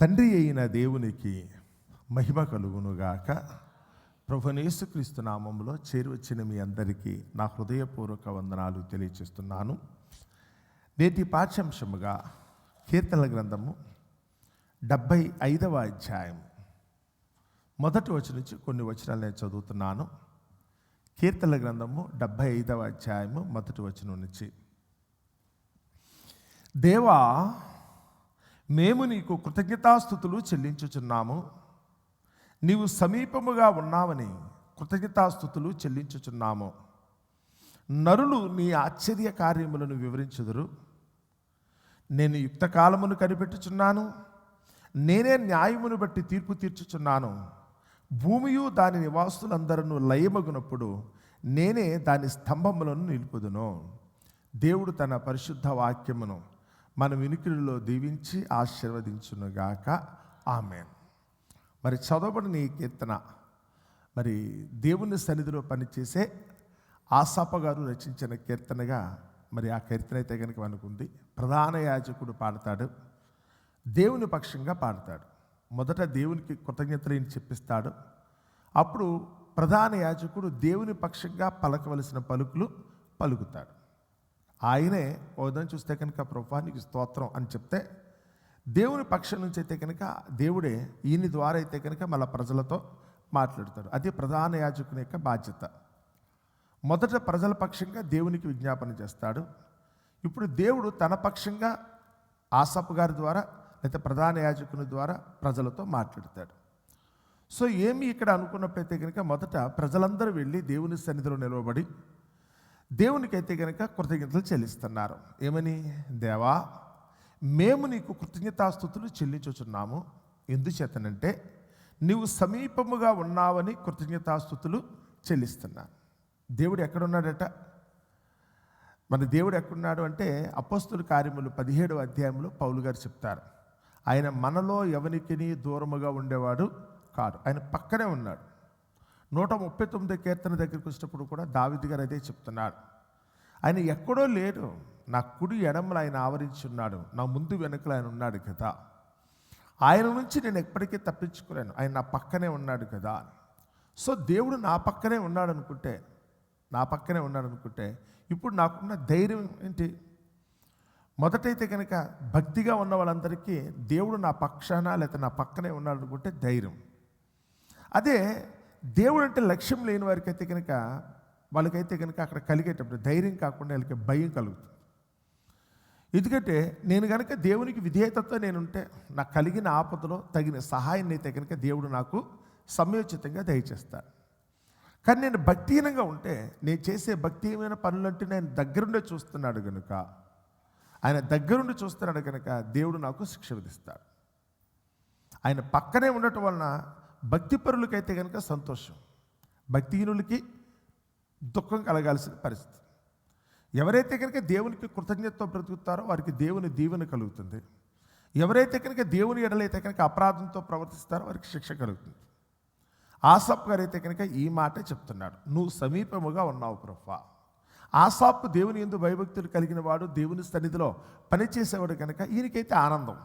తండ్రి అయిన దేవునికి మహిమ కలుగునుగాక. ప్రభునేసుక్రీస్తు నామంలో చేరువచ్చిన మీ అందరికీ నా హృదయపూర్వక వందనాలు తెలియచేస్తున్నాను. నేటి పాఠ్యాంశముగా కీర్తన గ్రంథము డెబ్భై ఐదవ అధ్యాయం. మొదటి వచ్చి నుంచి కొన్ని వచనాలు నేను చదువుతున్నాను. కీర్తన గ్రంథము డెబ్భై ఐదవ అధ్యాయము మొదటి వచనం నుంచి. దేవా మేము నీకు కృతజ్ఞతాస్థుతులు చెల్లించుచున్నాము. నీవు సమీపముగా ఉన్నావని కృతజ్ఞతాస్థుతులు చెల్లించుచున్నాము. నరులు నీ ఆశ్చర్య కార్యములను వివరించుదురు. నేను యుక్తకాలమును కనిపెట్టుచున్నాను. నేనే న్యాయమును బట్టి తీర్పు తీర్చుచున్నాను. భూమియు దాని నివాసులందరూ లయమగునప్పుడు నేనే దాని స్తంభములను నిలుపుదును. దేవుడు తన పరిశుద్ధ వాక్యమును మన వినికిడిలో దీవించి ఆశీర్వదించునుగాక. ఆమెన్. మరి చదవబడిన ఈ కీర్తన మరి దేవుని సన్నిధిలో పనిచేసే ఆసాప గారు రచించిన కీర్తనగా మరి ఆ కీర్తన అయితే కనుక అనుకుంది ప్రధాన యాజకుడు పాడతాడు. దేవుని పక్షంగా పాడతాడు. మొదట దేవునికి కృతజ్ఞతలు చెప్పిస్తాడు. అప్పుడు ప్రధాన యాజకుడు దేవుని పక్షంగా పలకవలసిన పలుకులు పలుకుతాడు. ఆయనే ఓదం చూస్తే కనుక ప్రభానికి స్తోత్రం అని చెప్తే దేవుని పక్షం నుంచి అయితే కనుక దేవుడే ఈయన ద్వారా అయితే కనుక మళ్ళీ ప్రజలతో మాట్లాడతాడు. అది ప్రధాన యాజకుని యొక్క బాధ్యత. మొదట ప్రజల పక్షంగా దేవునికి విజ్ఞాపన చేస్తాడు. ఇప్పుడు దేవుడు తన పక్షంగా ఆసప్ గారి ద్వారా లేదా ప్రధాన యాజకుని ద్వారా ప్రజలతో మాట్లాడతాడు. సో ఏమి ఇక్కడ అనుకున్నప్పుడైతే కనుక మొదట ప్రజలందరూ వెళ్ళి దేవుని సన్నిధిలో నిలవబడి దేవునికైతే కనుక కృతజ్ఞతలు చెల్లిస్తున్నారు. ఏమని? దేవా మేము నీకు కృతజ్ఞతాస్థుతులు చెల్లించుచున్నాము. ఎందుచేతనంటే నీవు సమీపముగా ఉన్నావని కృతజ్ఞతాస్థుతులు చెల్లిస్తున్నాను దేవుడు ఎక్కడున్నాడట? మన దేవుడు ఎక్కడున్నాడు అంటే అపస్తుల కార్యములు పదిహేడవ అధ్యాయంలో పౌలు గారు చెప్తారు. ఆయన మనలో ఎవరికి దూరముగా ఉండేవాడు కాదు ఆయన పక్కనే ఉన్నాడు. నూట ముప్పై తొమ్మిది కీర్తన దగ్గరికి వచ్చినప్పుడు కూడా దావిది గారు అదే చెప్తున్నాడు ఆయన ఎక్కడో లేడు. నా కుడి ఎడమలు ఆయన ఆవరించి ఉన్నాడు. నా ముందు వెనుకలు ఆయన ఉన్నాడు కదా. ఆయన నుంచి నేను ఎప్పటికీ తప్పించుకోలేను. ఆయన నా పక్కనే ఉన్నాడు కదా. సో దేవుడు నా పక్కనే ఉన్నాడు అనుకుంటే నా పక్కనే ఉన్నాడు అనుకుంటే ఇప్పుడు నాకున్న ధైర్యం ఏంటి? మొదటైతే కనుక భక్తిగా ఉన్న వాళ్ళందరికీ దేవుడు నా పక్షాన లేకపోతే నా పక్కనే ఉన్నాడు అనుకుంటే ధైర్యం. అదే దేవుడు అంటే లక్ష్యం లేని వారికి అయితే కనుక వాళ్ళకైతే కనుక అక్కడ కలిగేటప్పుడు ధైర్యం కాకుండా వాళ్ళకి భయం కలుగుతుంది. ఎందుకంటే నేను కనుక దేవునికి విధేయతతో నేను ఉంటే నాకు కలిగిన ఆపదలో తగిన సహాయాన్ని అయితే కనుక దేవుడు నాకు సమయోచితంగా దయచేస్తాడు. కానీ నేను భక్తిహీనంగా ఉంటే నేను చేసే భక్తిహీనమైన పనులంటే నేను దగ్గరుండే చూస్తున్నాడు కనుక ఆయన దగ్గరుండి చూస్తున్నాడు కనుక దేవుడు నాకు శిక్ష విధిస్తాడు. ఆయన పక్కనే ఉండటం వలన భక్తిపరులకైతే కనుక సంతోషం. భక్తిహీనులకి దుఃఖం కలగాల్సిన పరిస్థితి. ఎవరైతే కనుక దేవునికి కృతజ్ఞతతో బ్రతుకుతారో వారికి దేవుని దీవెన కలుగుతుంది. ఎవరైతే కనుక దేవుని ఎడలైతే కనుక అపరాధంతో ప్రవర్తిస్తారో వారికి శిక్ష కలుగుతుంది. ఆసాప్ గారు అయితే కనుక ఈ మాటే చెప్తున్నాడు. నువ్వు సమీపముగా ఉన్నావు ప్రభా ఆసాప్ దేవుని ఎందు భయభక్తులు కలిగిన వాడు దేవుని సన్నిధిలో పనిచేసేవాడు కనుక ఈయనకైతే ఆనందం.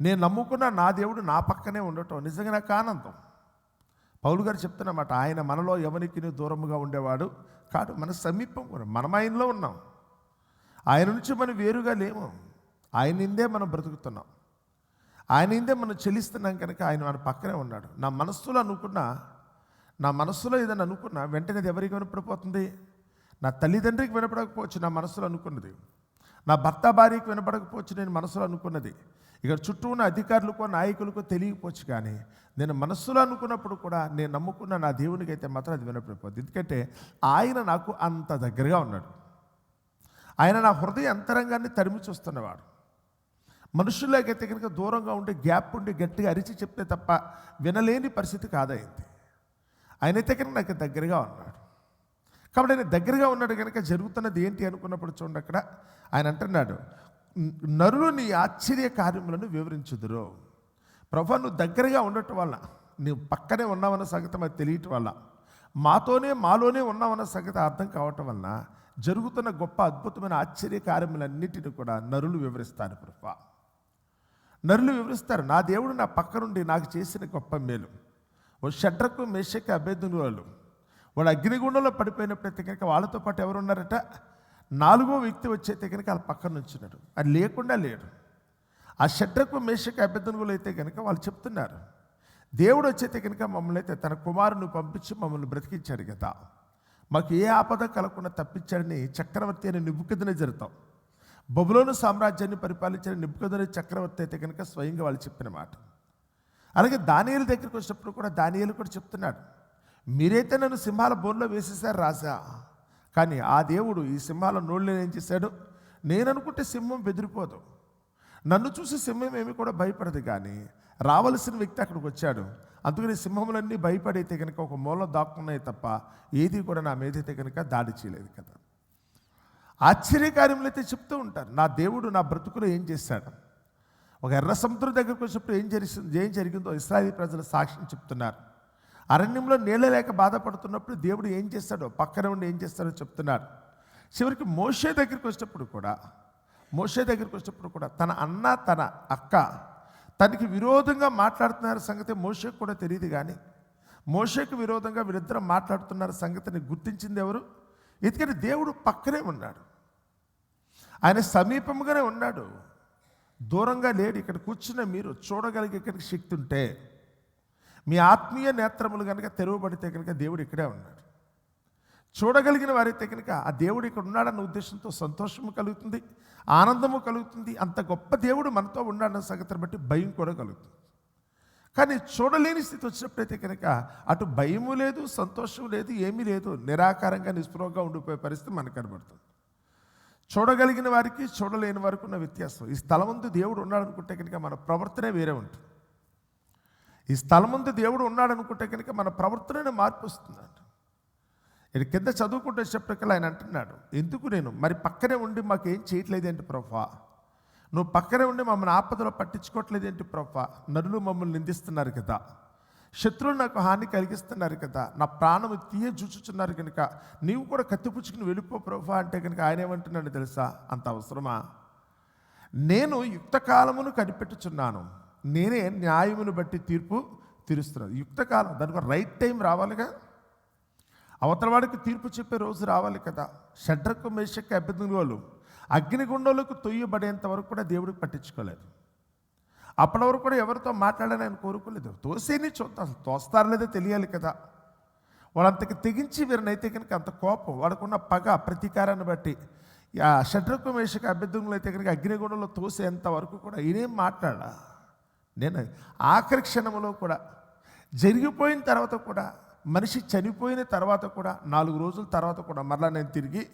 నేను నమ్ముకున్న నా దేవుడు నా పక్కనే ఉండటం నిజంగా నాకు ఆనందం. పౌలు గారు చెప్తున్నమాట ఆయన మనలో ఎవరికి దూరముగా ఉండేవాడు కాదు మన సమీపం కూడా మనం ఆయనలో ఉన్నాం. ఆయన నుంచి మనం వేరుగా లేము. ఆయన ఇందే మనం బ్రతుకుతున్నాం. ఆయన ఇందే మనం చెల్లిస్తున్నాం కనుక ఆయన మన పక్కనే ఉన్నాడు. నా మనస్సులో అనుకున్నా నా మనస్సులో ఏదైనా అనుకున్నా వెంటనే అది ఎవరికి వినపడిపోతుంది? నా తల్లిదండ్రికి వినపడకపోవచ్చు నా మనసులో అనుకున్నది. నా భర్త భార్యకి వినపడకపోవచ్చు నేను మనసులో అనుకున్నది. ఇక్కడ చుట్టూ ఉన్న అధికారులకో నాయకులకో తెలియకపోవచ్చు కానీ నేను మనస్సులో అనుకున్నప్పుడు కూడా నేను నమ్ముకున్న నా దేవునికి అయితే మాత్రం అది వినపడిపోద్ది. ఎందుకంటే ఆయన నాకు అంత దగ్గరగా ఉన్నాడు. ఆయన నా హృదయ అంతరంగాన్ని తరిమి చూస్తున్నవాడు. మనుషుల్లోకైతే కనుక దూరంగా ఉండి గ్యాప్ ఉండి గట్టిగా అరిచి చెప్తే తప్ప వినలేని పరిస్థితి కాదైంది ఆయనైతే కనుక నాకు దగ్గరగా ఉన్నాడు. కాబట్టి ఆయన దగ్గరగా ఉన్నాడు కనుక జరుగుతున్నది ఏంటి అనుకున్నప్పుడు చూడండి అక్కడ. ఆయన అంటున్నాడు నరులు నీ ఆశ్చర్య కార్యములను వివరించుదురు. ప్రభా నువ్వు దగ్గరగా ఉండటం వల్ల నువ్వు పక్కనే ఉన్నావన్న సంగతి మాకు తెలియటం వల్ల మాతోనే మాలోనే ఉన్నామన్న సంగతి అర్థం కావటం వలన జరుగుతున్న గొప్ప అద్భుతమైన ఆశ్చర్య కార్యములన్నిటిని కూడా నరులు వివరిస్తారు ప్రభా. నరులు వివరిస్తారు నా దేవుడు నా పక్క నుండి నాకు చేసిన గొప్ప మేలు. ఓ షడ్రకు మేషకి అభ్యర్థులు వాళ్ళు వాడు అగ్నిగుండంలో పడిపోయినప్పుడైతే కనుక వాళ్ళతో పాటు ఎవరు ఉన్నారట నాలుగో వ్యక్తి వచ్చైతే కనుక వాళ్ళ పక్కన నుంచున్నాడు అది లేకుండా లేడు. ఆ షడ్రకు మేషకు అభ్యర్థులు అయితే కనుక వాళ్ళు చెప్తున్నారు. దేవుడు వచ్చైతే కనుక మమ్మల్ని అయితే తన కుమారుని పంపించి మమ్మల్ని బ్రతికించాడు కదా. మాకు ఏ ఆపద కలగకుండా తప్పించాడని చక్రవర్తి అని నిబుకదనే జరుగుతాం బబులోను సామ్రాజ్యాన్ని పరిపాలించిన నిబుకదనే చక్రవర్తి అయితే కనుక స్వయంగా వాళ్ళు చెప్పిన మాట. అలాగే దానియలు దగ్గరికి వచ్చినప్పుడు కూడా దానియలు కూడా చెప్తున్నాడు. మీరైతే నన్ను సింహాల బోన్లో వేసేసారు రాజా. కానీ ఆ దేవుడు ఈ సింహాల నోళ్ళు ఏం చేశాడు? నేను అనుకుంటే సింహం బెదిరిపోదు. నన్ను చూసి సింహం ఏమి కూడా భయపడదు కానీ రావలసిన వ్యక్తి అక్కడికి వచ్చాడు. అందుకని సింహములన్నీ భయపడైతే కనుక ఒక మూల దాక్కున్నాయి తప్ప ఏది కూడా నా మీదైతే కనుక దాడి చేయలేదు కదా. ఆశ్చర్యకార్యములు అయితే చెప్తూ ఉంటారు. నా దేవుడు నా బ్రతుకులో ఏం చేశాడు? ఒక ఎర్ర సముద్రం దగ్గరకు వచ్చినప్పుడు ఏం జరిగింది ఏం జరిగిందో ఇస్రాయేల్ ప్రజలు సాక్ష్యం చెప్తున్నారు. అరణ్యంలో నీళ్ళ లేక బాధపడుతున్నప్పుడు దేవుడు ఏం చేస్తాడో పక్కన ఉండి ఏం చేస్తాడో చెప్తున్నాడు. చివరికి మోషే దగ్గరికి వచ్చినప్పుడు కూడా మోషే దగ్గరికి వచ్చినప్పుడు కూడా తన అన్న తన అక్క తనకి విరోధంగా మాట్లాడుతున్నారు సంగతి మోషేకు కూడా తెలియదు కానీ మోషేకు విరోధంగా వీరిద్దరం మాట్లాడుతున్నారు సంగతిని గుర్తించింది ఎవరు? ఎందుకంటే దేవుడు పక్కనే ఉన్నాడు. ఆయన సమీపంగానే ఉన్నాడు. దూరంగా లేడు. ఇక్కడ కూర్చున్న మీరు చూడగలిగే ఇక్కడికి శక్తి ఉంటే మీ ఆత్మీయ నేత్రములు కనుక తెరవబడితే కనుక దేవుడు ఇక్కడే ఉన్నాడు. చూడగలిగిన వారైతే కనుక ఆ దేవుడు ఇక్కడ ఉన్నాడన్న ఉద్దేశంతో సంతోషము కలుగుతుంది ఆనందము కలుగుతుంది అంత గొప్ప దేవుడు మనతో ఉన్నాడన్న సంగతిని బట్టి భయం కూడా కలుగుతుంది. కానీ చూడలేని స్థితి వచ్చినప్పుడైతే కనుక అటు భయము లేదు సంతోషం లేదు ఏమీ లేదు నిరాకారంగా నిస్పృహంగా ఉండిపోయే పరిస్థితి మనకు కనబడుతుంది. చూడగలిగిన వారికి చూడలేని వారికి ఉన్న వ్యత్యాసం. ఈ స్థలం ముందు దేవుడు ఉన్నాడు అనుకుంటే కనుక మన ప్రవర్తనే వేరే ఉంటుంది. ఈ స్థలం ముందు దేవుడు ఉన్నాడు అనుకుంటే కనుక మన ప్రవర్తననే మార్పు వస్తుందంట. ఇది కింద చదువుకుంటే చెప్పకల్లా ఆయన అంటున్నాడు ఎందుకు నేను? మరి పక్కనే ఉండి మాకేం ఏం చేయట్లేదేంటి ప్రభా నువ్వు పక్కనే ఉండి మమ్మల్ని ఆపదలో పట్టించుకోవట్లేదేంటి ప్రభా నరులు మమ్మల్ని నిందిస్తున్నారు కదా. శత్రువులు నాకు హాని కలిగిస్తున్నారు కదా. నా ప్రాణం తీయ చూచుచున్నారు కనుక నీవు కూడా కత్తిపుచ్చుకుని వెళ్ళిపో ప్రభా అంటే కనుక ఆయన ఏమంటున్నాడు తెలుసా? అంత అవసరమా? నేను యుక్త కాలమును కనిపెట్టుచున్నాను. నేనే న్యాయమును బట్టి తీర్పు తీరుస్తున్నాను. యుక్త కాలం దానికి రైట్ టైం రావాలిగా? అవతల వాడికి తీర్పు చెప్పే రోజు రావాలి కదా? షడ్రకు మేషక్కి అభ్యర్థులు వాళ్ళు అగ్నిగుండంలోకి తొయ్యబడేంత వరకు కూడా దేవుడికి పట్టించుకోలేదు. అప్పటి వరకు కూడా ఎవరితో మాట్లాడాలని ఆయన కోరుకోలేదు. తోసేని చూద్దాం అసలు తోస్తారో లేదో తెలియాలి కదా? వాళ్ళంతకి తెగించి వీరినైతే కనుక అంత కోపం వాడుకున్న పగ ప్రతీకారాన్ని బట్టి షడ్రకు మేషక అభ్యర్థులు అయితే కనుక అగ్నిగుండంలో తోసేంత వరకు కూడా ఈయనేం మాట్లాడా? నేను ఆఖరి క్షణంలో కూడా జరిగిపోయిన తర్వాత కూడా మనిషి చనిపోయిన తర్వాత కూడా నాలుగు రోజుల తర్వాత కూడా మరలా నేను తిరిగి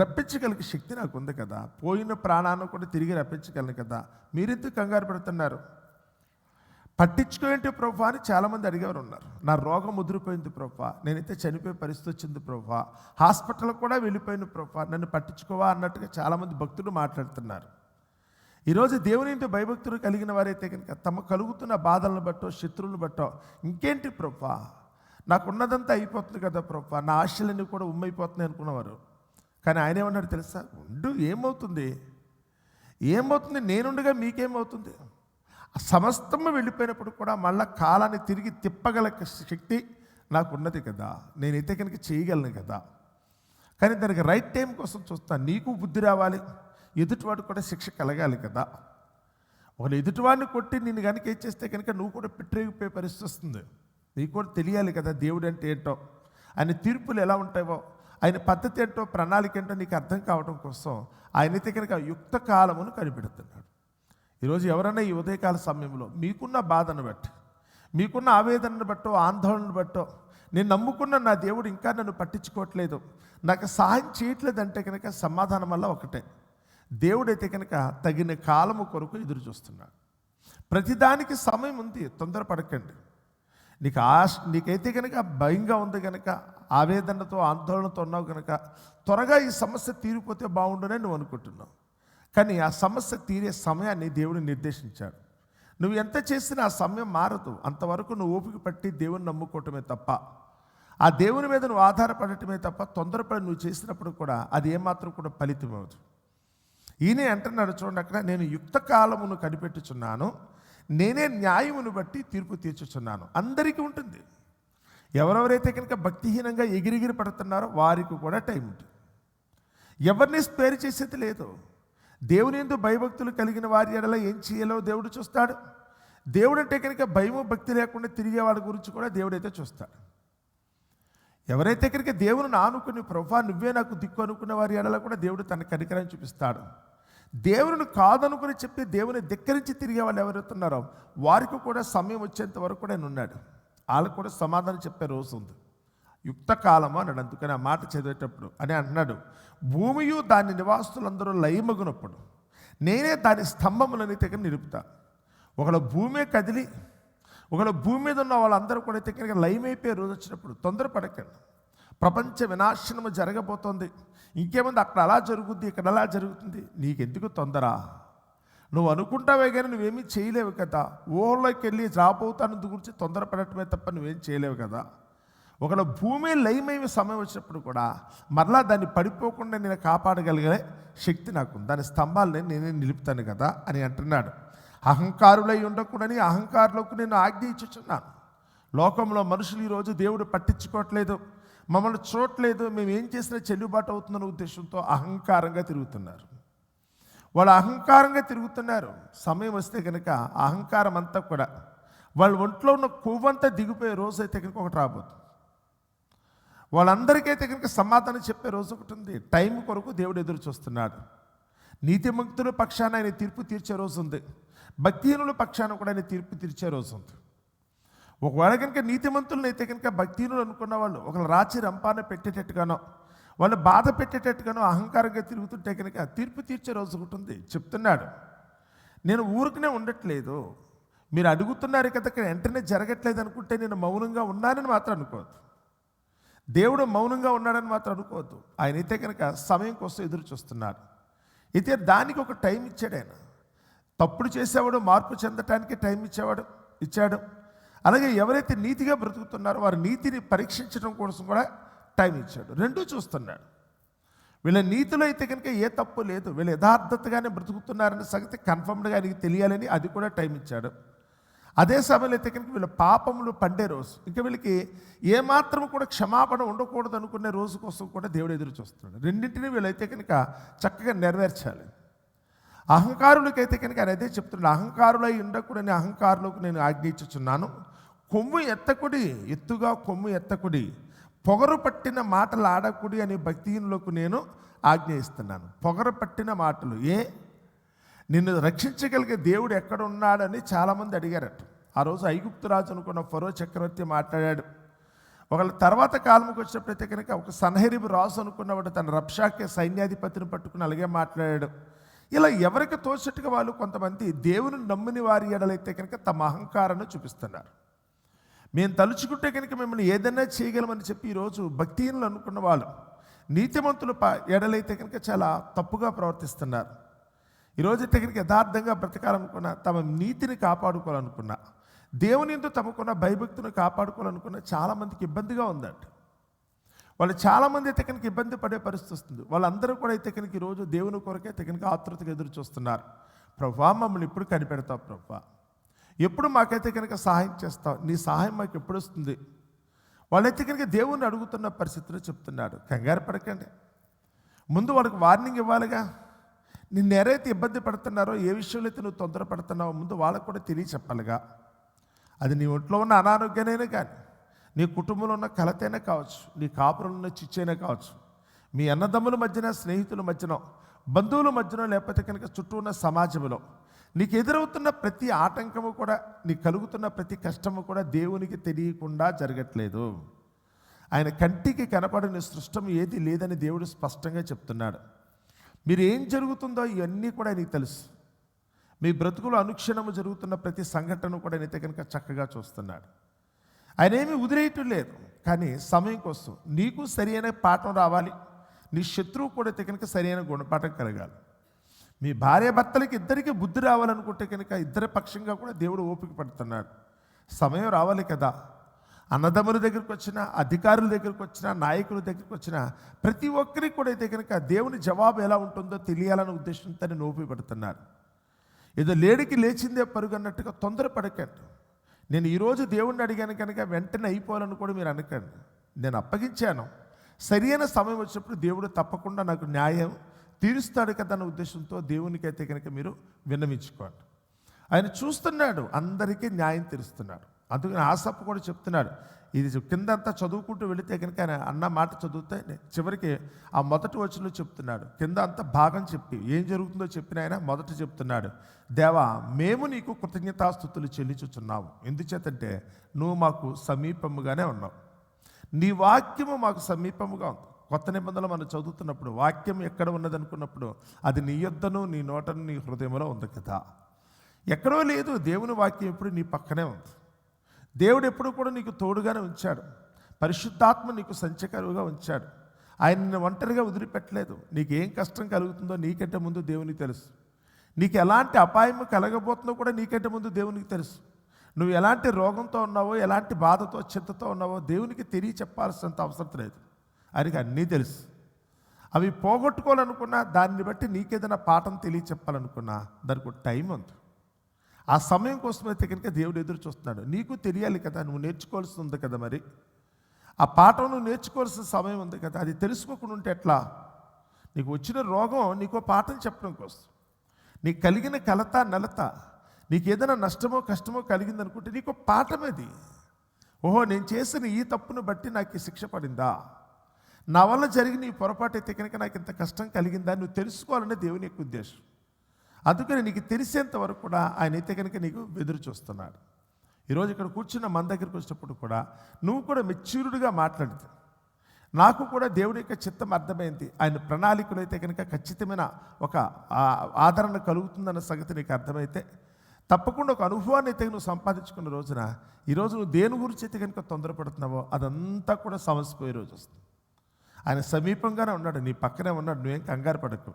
రప్పించగలిగే శక్తి నాకు ఉంది కదా. పోయిన ప్రాణాన్ని కూడా తిరిగి రప్పించగలను కదా. మీరెందుకు కంగారు పెడుతున్నారు? పట్టించుకోండి ప్రభా అని చాలామంది అడిగేవారు ఉన్నారు. నా రోగం ముదిరిపోయింది ప్రభా. నేనైతే చనిపోయే పరిస్థితి వచ్చింది ప్రభా. హాస్పిటల్ కూడా వెళ్ళిపోయింది ప్రభా. నన్ను పట్టించుకోవా అన్నట్టుగా చాలామంది భక్తులు మాట్లాడుతున్నారు. ఈరోజు దేవుని ఇంటి భయభక్తులు కలిగిన వారైతే కనుక తమ కలుగుతున్న బాధలను బట్టో శత్రువులను బట్టో ఇంకేంటి ప్రభా? నాకు ఉన్నదంతా అయిపోతుంది కదా ప్రభా. నా ఆశలన్నీ కూడా ఉమ్మైపోతున్నాయి అనుకున్నవారు. కానీ ఆయన ఏమన్నాడు తెలుసా? ఉండు ఏమవుతుంది? ఏమవుతుంది? నేనుండగా మీకేమవుతుంది? సమస్తము వెళ్ళిపోయినప్పుడు కూడా మళ్ళా కాలాన్ని తిరిగి తిప్పగల శక్తి నాకు ఉన్నది కదా. నేనైతే కనుక చేయగలను కదా. కానీ దానికి రైట్ టైం కోసం చూస్తాను నీకు బుద్ధి రావాలి. ఎదుటివాడు కూడా శిక్ష కలగాలి కదా. ఒకళ్ళు ఎదుటివాడిని కొట్టి నిన్ను కనుక ఇచ్చేస్తే చేస్తే కనుక నువ్వు కూడా పిట్రేగిపోయే పరిస్థితి వస్తుంది. నీకు కూడా తెలియాలి కదా దేవుడు అంటే ఏంటో. ఆయన తీర్పులు ఎలా ఉంటాయో ఆయన పద్ధతి ఏంటో ప్రణాళిక ఏంటో నీకు అర్థం కావడం కోసం ఆయనైతే కనుక యుక్త కాలమును కనిపెడుతున్నాడు. ఈరోజు ఎవరైనా ఈ ఉదయకాల సమయంలో మీకున్న బాధను బట్టి మీకున్న ఆవేదనను బట్టో ఆందోళనను బట్టో నేను నమ్ముకున్న నా దేవుడు ఇంకా నన్ను పట్టించుకోవట్లేదు నాకు సహాయం చేయట్లేదంటే కనుక సమాధానం వల్ల ఒకటే. దేవుడైతే కనుక తగిన కాలము కొరకు ఎదురు చూస్తున్నాడు. ప్రతిదానికి సమయం ఉంది తొందరపడకండి. నీకు ఆశ నీకైతే కనుక భయంగా ఉంది కనుక ఆవేదనతో ఆందోళనతో ఉన్నావు కనుక త్వరగా ఈ సమస్య తీరిపోతే బాగుండునని నువ్వు అనుకుంటున్నావు. కానీ ఆ సమస్య తీరే సమయాన్ని దేవుడు నిర్దేశించాడు. నువ్వు ఎంత చేసినా ఆ సమయం మారదు. అంతవరకు నువ్వు ఓపిక పట్టి దేవుని నమ్ముకోవటమే తప్ప ఆ దేవుని మీద నువ్వు ఆధారపడటమే తప్ప తొందరపడి నువ్వు చేసినప్పుడు కూడా అది ఏమాత్రం కూడా ఫలితం అవ్వదు ఈయన అంటున్నాడు చూడండి అక్కడ నేను యుక్త కాలమును కనిపెట్టుచున్నాను నేనే న్యాయమును బట్టి తీర్పు తీర్చుచున్నాను. అందరికీ ఉంటుంది. ఎవరెవరైతే కనుక భక్తిహీనంగా ఎగిరిగిరి పడుతున్నారో వారికి కూడా టైం ఉంటుంది. ఎవరిని స్పేర్ చేసేది లేదు. దేవుని ఎందు భయభక్తులు కలిగిన వారి ఎడల ఏం చేయాలో దేవుడు చూస్తాడు. దేవుడు అంటే కనుక భయము భక్తి లేకుండా తిరిగే వాడి గురించి కూడా దేవుడైతే చూస్తాడు. ఎవరైతే కనుక దేవుని ఆనుకుని ప్రభా నువ్వే నాకు దిక్కు అనుకున్న వారి ఎడల కూడా దేవుడు తన కనికరం చూపిస్తాడు. దేవుని కాదనుకుని చెప్పి దేవుని ధిక్కరించి తిరిగే వాళ్ళు ఎవరైతున్నారో వారికి కూడా సమయం వచ్చేంత వరకు కూడా నేను ఉన్నాడు. వాళ్ళకు కూడా సమాధానం చెప్పే రోజు ఉంది. యుక్త కాలము అన్నాడు. అందుకని ఆ మాట చదివేటప్పుడు అని అంటున్నాడు. భూమియు దాని నివాసులందరూ లయమగునప్పుడు నేనే దాని స్తంభములని దగ్గర నిలుపుతా. ఒకళ్ళ భూమే కదిలి ఒకళ్ళ భూమి మీద ఉన్న వాళ్ళందరూ కూడా దగ్గర లయమైపోయే రోజు వచ్చినప్పుడు తొందరపడకండి. ప్రపంచ వినాశనము జరగబోతోంది. ఇంకేముంది? అక్కడ అలా జరుగుద్ది ఇక్కడ అలా జరుగుతుంది. నీకెందుకు తొందర? నువ్వు అనుకుంటావే కానీ నువ్వేమీ చేయలేవు కదా. ఊళ్ళోకి వెళ్ళి రాబోతానందు గురించి తొందరపడటమే తప్ప నువ్వేం చేయలేవు కదా. ఒకవేళ భూమి లయమైన సమయం వచ్చినప్పుడు కూడా మరలా దాన్ని పడిపోకుండా నేను కాపాడగలిగే శక్తి నాకు దాని స్తంభాలని నేనే నిలుపుతాను కదా అని అంటున్నాడు. అహంకారులై ఉండకూడని అహంకారులకు నేను ఆజ్ఞ ఇచ్చుచున్నాను. లోకంలో మనుషులు ఈరోజు దేవుడు పట్టించుకోవట్లేదు. మమ్మల్ని చూడట్లేదు మేము ఏం చేసినా చెల్లుబాటు అవుతుందన్న ఉద్దేశంతో అహంకారంగా తిరుగుతున్నారు. వాళ్ళు అహంకారంగా తిరుగుతున్నారు. సమయం వస్తే కనుక అహంకారం అంతా కూడా వాళ్ళ ఒంట్లో ఉన్న కొవ్వంతా దిగిపోయే రోజు అయితే కనుక ఒకటి రాబోతుంది. వాళ్ళందరికైతే కనుక సమాధానం చెప్పే రోజు ఒకటి ఉంది. టైం కొరకు దేవుడు ఎదురు చూస్తున్నాడు. నీతిమంతుల పక్షాన ఆయన తీర్పు తీర్చే రోజు ఉంది. భక్తిహీనుల పక్షాన కూడా ఆయన తీర్పు తీర్చే రోజు ఉంది. ఒకవేళ కనుక నీతిమంతులను అయితే కనుక భక్తిహీనులు అనుకున్న వాళ్ళు ఒకళ్ళు రాచి రంపాన పెట్టేటట్టుగానో వాళ్ళు బాధ పెట్టేటట్టుగానో అహంకారంగా తిరుగుతుంటే కనుక తీర్పు తీర్చే రోజు ఒకటి ఉంది. చెప్తున్నాడు నేను ఊరికనే ఉండట్లేదు. మీరు అడుగుతున్నారు కదా ఇక్కడ వెంటనే జరగట్లేదు అనుకుంటే నేను మౌనంగా ఉన్నానని మాత్రం అనుకోవద్దు. దేవుడు మౌనంగా ఉన్నాడని మాత్రం అనుకోవద్దు. ఆయన అయితే కనుక సమయం కోసం ఎదురు చూస్తున్నాడు. అయితే దానికి ఒక టైం ఇచ్చాడు ఆయన. తప్పుడు చేసేవాడు మార్పు చెందటానికి టైం ఇచ్చేవాడు ఇచ్చాడు. అలాగే ఎవరైతే నీతిగా బ్రతుకుతున్నారో వారి నీతిని పరీక్షించడం కోసం కూడా టైం ఇచ్చాడు. రెండూ చూస్తున్నాడు. వీళ్ళ నీతిలో అయితే కనుక ఏ తప్పు లేదు. వీళ్ళు యథార్థతగానే బ్రతుకుతున్నారనే సంగతి కన్ఫర్మ్డ్గా ఆయనకి తెలియాలని అది కూడా టైం ఇచ్చాడు. అదే సమయంలో అయితే కనుక వీళ్ళ పాపములు పండే రోజు. ఇంకా వీళ్ళకి ఏమాత్రం కూడా క్షమాపణ ఉండకూడదు అనుకునే రోజు కోసం కూడా దేవుడు ఎదురు చూస్తున్నాడు. రెండింటినీ వీళ్ళైతే కనుక చక్కగా నెరవేర్చాలి. అహంకారులకైతే కనుక ఆయన అదే చెప్తున్నాడు. అహంకారులై ఉండకూడని అహంకారులకు నేను ఆజ్ఞయించుచున్నాను కొమ్ము ఎత్తకుడి ఎత్తుగా కొమ్ము ఎత్తకుడి. పొగరు పట్టిన మాటలు ఆడకుడి అని భక్తిహీనులకు నేను ఆజ్ఞ ఇస్తున్నాను పొగరు పట్టిన మాటలు ఏ? నిన్ను రక్షించగలిగే దేవుడు ఎక్కడ ఉన్నాడని చాలామంది అడిగారట. ఆ రోజు ఐగుప్తు రాజు అనుకున్న ఫరో చక్రవర్తి మాట్లాడాడు. ఒకళ్ళ తర్వాత కాలంకి వచ్చినప్పుడైతే కనుక ఒక సన్హరిబు రాజు అనుకున్నవాడు తన రప్షాకే సైన్యాధిపతిని పట్టుకుని అలాగే మాట్లాడాడు. ఇలా ఎవరికి తోచినట్టుగా వాళ్ళు కొంతమంది దేవుని నమ్మిన వారి ఎడలైతే కనుక తమ అహంకారాన్ని చూపిస్తున్నారు. మేము తలుచుకుంటే కనుక మిమ్మల్ని ఏదైనా చేయగలమని చెప్పి ఈరోజు భక్తిహీనులు అనుకున్న వాళ్ళు. నీతిమంతులు ప ఎడలైతే కనుక చాలా తప్పుగా ప్రవర్తిస్తున్నారు. ఈరోజు కనుక యథార్థంగా బ్రతకాలనుకున్న తమ నీతిని కాపాడుకోవాలనుకున్న దేవుని ఎందు తమకున్న భయభక్తిని కాపాడుకోవాలనుకున్న చాలామందికి ఇబ్బందిగా ఉందంట. వాళ్ళు చాలామంది అయితే కనుక ఇబ్బంది పడే పరిస్థితి వస్తుంది. వాళ్ళందరూ కూడా అయితే కనుక ఈరోజు దేవుని కొరకే కనుక ఆతృతగా ఎదురు చూస్తున్నారు ప్రభా మమ్మల్ని ఇప్పుడు కనిపెడతావు ప్రభా. ఎప్పుడు మాకైతే కనుక సహాయం చేస్తావు నీ సహాయం మాకు ఎప్పుడు వస్తుంది? వాళ్ళైతే కనుక దేవుణ్ణి అడుగుతున్న పరిస్థితిలో చెప్తున్నాడు. కంగారు పడకండి. ముందు వాళ్ళకి వార్నింగ్ ఇవ్వాలిగా. నిన్ను ఎవరైతే ఇబ్బంది పడుతున్నారో ఏ విషయంలో అయితే నువ్వు తొందర పడుతున్నావో ముందు వాళ్ళకు కూడా తెలియ చెప్పాలిగా అది నీ ఒంట్లో ఉన్న అనారోగ్యమైనా కానీ నీ కుటుంబంలో ఉన్న కలతైనా కావచ్చు నీ కాపురంలో ఉన్న చిచ్చైనా కావచ్చు మీ అన్నదమ్ముల మధ్యన స్నేహితుల మధ్యన బంధువుల మధ్యన లేకపోతే కనుక చుట్టూ ఉన్న సమాజంలో నీకు ఎదురవుతున్న ప్రతి ఆటంకము కూడా నీకు కలుగుతున్న ప్రతి కష్టము కూడా దేవునికి తెలియకుండా జరగట్లేదు. ఆయన కంటికి కనపడని సృష్టం ఏది లేదని దేవుడు స్పష్టంగా చెప్తున్నాడు. మీరు ఏం జరుగుతుందో ఇవన్నీ కూడా నీకు తెలుసు. మీ బ్రతుకులో అనుక్షణము జరుగుతున్న ప్రతి సంఘటన కూడా అయితే కనుక చక్కగా చూస్తున్నాడు. ఆయన ఏమీ ఉదిరేయటం లేదు కానీ సమయం కోసం నీకు సరైన పాఠం రావాలి. నీ శత్రువు కూడా అయితే కనుక సరైన గుణపాఠం కలగాలి. మీ భార్య భర్తలకి ఇద్దరికి బుద్ధి రావాలనుకుంటే కనుక ఇద్దరి పక్షంగా కూడా దేవుడు ఓపిక పడుతున్నాడు. సమయం రావాలి కదా. అన్నదమ్ముల దగ్గరికి వచ్చిన అధికారుల దగ్గరికి వచ్చిన నాయకుల దగ్గరికి వచ్చిన ప్రతి ఒక్కరికి కూడా అయితే కనుక దేవుని జవాబు ఎలా ఉంటుందో తెలియాలనే ఉద్దేశంతో నోపి పెడుతున్నాడు. ఏదో లేడికి లేచిందే పరుగు అన్నట్టుగా తొందరపడకండి. నేను ఈరోజు దేవుణ్ణి అడిగాను కనుక వెంటనే అయిపోవాలని కూడా మీరు అనకండి. నేను అప్పగించాను. సరైన సమయం వచ్చినప్పుడు దేవుడు తప్పకుండా నాకు న్యాయం తీరుస్తాడు కదా అన్న ఉద్దేశంతో దేవునికి అయితే కనుక మీరు విన్నవించుకోండి. ఆయన చూస్తున్నాడు అందరికీ న్యాయం తీరుస్తున్నాడు. అందుకని ఆసప్ప కూడా చెప్తున్నాడు ఇది కిందంతా చదువుకుంటూ వెళితే కనుక ఆయన అన్న మాట చదివితే చివరికి ఆ మొదటి వచనంలో చెప్తున్నాడు కింద అంతా భాగం చెప్పి ఏం జరుగుతుందో చెప్పిన ఆయన మొదట చెప్తున్నాడు దేవా మేము నీకు కృతజ్ఞతాస్థుతులు చెల్లించుచున్నాము. ఎందుచేతంటే నువ్వు మాకు సమీపముగానే ఉన్నావు. నీ వాక్యము మాకు సమీపముగా ఉంది. కొత్త నిబంధనలు మనం చదువుతున్నప్పుడు వాక్యం ఎక్కడ ఉన్నది అనుకున్నప్పుడు అది నీ యొద్దను నీ నోటను నీ హృదయంలో ఉంది కదా. ఎక్కడో లేదు దేవుని వాక్యం ఎప్పుడు నీ పక్కనే ఉంది. దేవుడు ఎప్పుడు కూడా నీకు తోడుగానే ఉంచాడు. పరిశుద్ధాత్మ నీకు సంచకరువుగా ఉంచాడు. ఆయన నిన్ను ఒంటరిగా వదిలిపెట్టలేదు. నీకు ఏం కష్టం కలుగుతుందో నీకంటే ముందు దేవునికి తెలుసు. నీకు ఎలాంటి అపాయం కలగబోతుందో కూడా నీకంటే ముందు దేవునికి తెలుసు. నువ్వు ఎలాంటి రోగంతో ఉన్నావో ఎలాంటి బాధతో చింతతో ఉన్నావో దేవునికి తెలియ చెప్పాల్సినంత అవసరం లేదు. ఆయనకి అన్నీ తెలుసు. అవి పోగొట్టుకోవాలనుకున్నా దాన్ని బట్టి నీకేదైనా పాఠం తెలియ చెప్పాలనుకున్నా దానికి ఒక టైం ఉంది. ఆ సమయం కోసం అయితే కనుక దేవుడు ఎదురు చూస్తున్నాడు. నీకు తెలియాలి కదా నువ్వు నేర్చుకోవాల్సి ఉంది కదా మరి. ఆ పాఠం నువ్వు నేర్చుకోవాల్సిన సమయం ఉంది కదా అది తెలుసుకోకుండా ఉంటే ఎట్లా? నీకు వచ్చిన రోగం నీకు పాఠం చెప్పడం కోసం. నీకు కలిగిన కలత నలత నీకు ఏదైనా నష్టమో కష్టమో కలిగింది అనుకుంటే నీకు పాఠం అది. ఓహో నేను చేసిన ఈ తప్పును బట్టి నాకు శిక్ష పడిందా? నా వల్ల జరిగిన ఈ పొరపాటు అయితే కనుక నాకు ఇంత కష్టం కలిగిందా? నువ్వు తెలుసుకోవాలనే దేవుని యొక్క ఉద్దేశం. అందుకని నీకు తెలిసేంత వరకు కూడా ఆయన అయితే కనుక నీకు ఎదురు చూస్తున్నాడు. ఈరోజు ఇక్కడ కూర్చున్న మన దగ్గరికి వచ్చినప్పుడు కూడా నువ్వు కూడా మెచ్యూర్డ్గా మాట్లాడితే నాకు కూడా దేవుడి యొక్క చిత్తం అర్థమైంది. ఆయన ప్రణాళికలు అయితే కనుక ఖచ్చితమైన ఒక ఆదరణ కలుగుతుందన్న సంగతి నీకు అర్థమైతే తప్పకుండా ఒక అనుభవాన్ని అయితే నువ్వు సంపాదించుకున్న రోజున ఈరోజు నువ్వు దేని గురించి అయితే కనుక తొందరపడుతున్నావో అదంతా కూడా సమసిపోయే రోజు వస్తుంది. ఆయన సమీపంగానే ఉన్నాడు. నీ పక్కనే ఉన్నాడు. నువ్వేం కంగారు పడకు.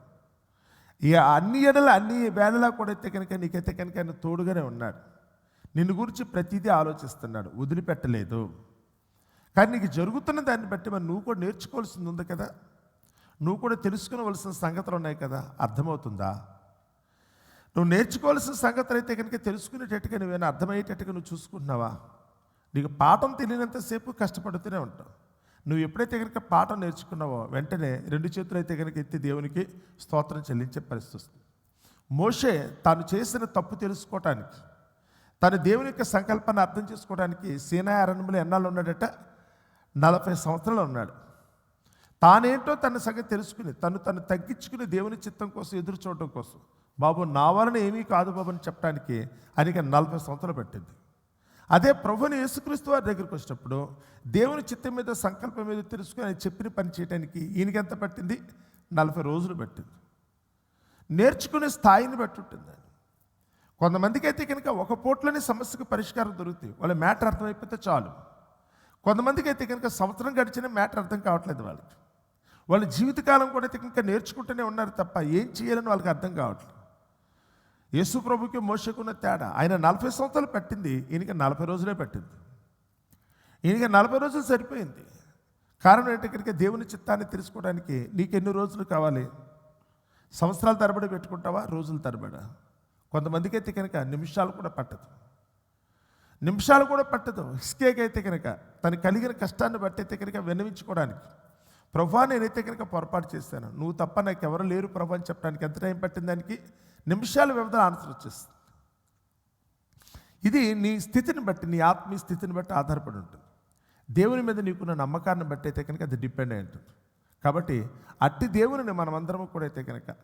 ఇక అన్ని ఎడల అన్ని వేళలా కూడా అయితే కనుక నీకైతే కనుక ఆయన తోడుగానే ఉన్నాడు. నిన్ను గురించి ప్రతిదీ ఆలోచిస్తున్నాడు. వదిలిపెట్టలేదు. కానీ నీకు జరుగుతున్న దాన్ని బట్టి మరి నువ్వు కూడా నేర్చుకోవాల్సింది ఉంది కదా? నువ్వు కూడా తెలుసుకోవలసిన సంగతులు ఉన్నాయి కదా? అర్థమవుతుందా? నువ్వు నేర్చుకోవాల్సిన సంగతులు అయితే కనుక తెలుసుకునేటట్టుగా నువ్వేనా అర్థమయ్యేటట్టుగా నువ్వు చూసుకుంటున్నావా? నీకు పాఠం తెలియనంతసేపు కష్టపడుతూనే ఉంటావు. నువ్వు ఎప్పుడైతే కనుక పాఠం నేర్చుకున్నావో వెంటనే రెండు చేతులు అయితే కనుక ఎత్తి దేవునికి స్తోత్రం చెల్లించే పరిస్థితి వస్తుంది. మోషే తాను చేసిన తప్పు తెలుసుకోవటానికి తను దేవుని యొక్క సంకల్పాన్ని అర్థం చేసుకోవడానికి సీనా అరణ్యంలో ఎన్నాళ్ళు ఉన్నాడట? నలభై సంవత్సరాలు ఉన్నాడు. తానేంటో తన సంగతి తెలుసుకుని తను తను తగ్గించుకుని దేవుని చిత్తం కోసం ఎదురు చూడటం కోసం. బాబు నా వలన ఏమీ కాదు బాబు అని చెప్పడానికి ఆయనకి నలభై సంవత్సరాలు పెట్టింది. అదే ప్రభుని యేసుక్రీస్తు వారి దగ్గరికి వచ్చినప్పుడు దేవుని చిత్తం మీద సంకల్పం మీద తెలుసుకుని చెప్పిన పని చేయడానికి ఈయనకి ఎంత పట్టింది? నలభై రోజులు పట్టింది. నేర్చుకునే స్థాయిని బట్టి ఉంటుంది కొంతమందికి అయితే కనుక ఒక పూట్లోనే సమస్యకు పరిష్కారం దొరుకుతాయి. వాళ్ళ మ్యాటర్ అర్థమైపోతే చాలు. కొంతమందికి అయితే కనుక సంవత్సరం గడిచిన మ్యాటర్ అర్థం కావట్లేదు వాళ్ళకి. వాళ్ళ జీవితకాలం కూడా అయితే కనుక నేర్చుకుంటూనే ఉన్నారు తప్ప ఏం చేయాలని వాళ్ళకి అర్థం కావట్లేదు. యేసు ప్రభుకి మోసకున్న తేడా. ఆయన నలభై సంవత్సరాలు పట్టింది ఈయనకి నలభై రోజులే పట్టింది. ఈయనకి నలభై రోజులు సరిపోయింది. కారణం ఏంటి? కనుక దేవుని చిత్తాన్ని తెలుసుకోవడానికి నీకు ఎన్ని రోజులు కావాలి? సంవత్సరాల తరబడి పెట్టుకుంటావా? రోజుల తరబడా? కొంతమందికి అయితే కనుక నిమిషాలు కూడా పట్టదు. నిమిషాలు కూడా పట్టదు. హిస్కేకైతే కనుక తను కలిగిన కష్టాన్ని బట్టి అయితే కనుక విన్నవించుకోవడానికి. ప్రభా నేనైతే కనుక పొరపాటు చేశాను. నువ్వు తప్ప నాకు ఎవరు లేరు ప్రభా అని చెప్పడానికి ఎంత టైం పట్టింది దానికి? నిమిషాల వ్యవధిలో ఆన్సర్ వచ్చేస్తుంది. ఇది నీ స్థితిని బట్టి నీ ఆత్మీయ స్థితిని బట్టి ఆధారపడి ఉంటుంది. దేవుని మీద నీకున్న నమ్మకాన్ని బట్టి అయితే కనుక అది డిపెండ్ అయి ఉంటుంది. కాబట్టి అట్టి దేవుని మనమందరం కూడా అయితే కనుక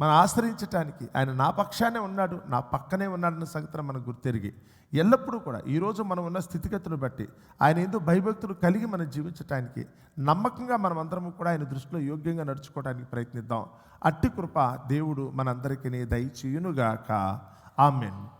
మనం ఆశ్రయించటానికి ఆయన నా పక్షానే ఉన్నాడు నా పక్కనే ఉన్నాడన్న సంగతిని మనం గుర్తెరిగి ఎల్లప్పుడూ కూడా ఈరోజు మనం ఉన్న స్థితిగతులు బట్టి ఆయన ఎందుకు భయభక్తులు కలిగి మనం జీవించటానికి నమ్మకంగా మనం అందరం కూడా ఆయన దృష్టిలో యోగ్యంగా నడుచుకోవడానికి ప్రయత్నిద్దాం. అట్టి కృప దేవుడు మనందరికీ దయచేయునుగాక. ఆమెన్.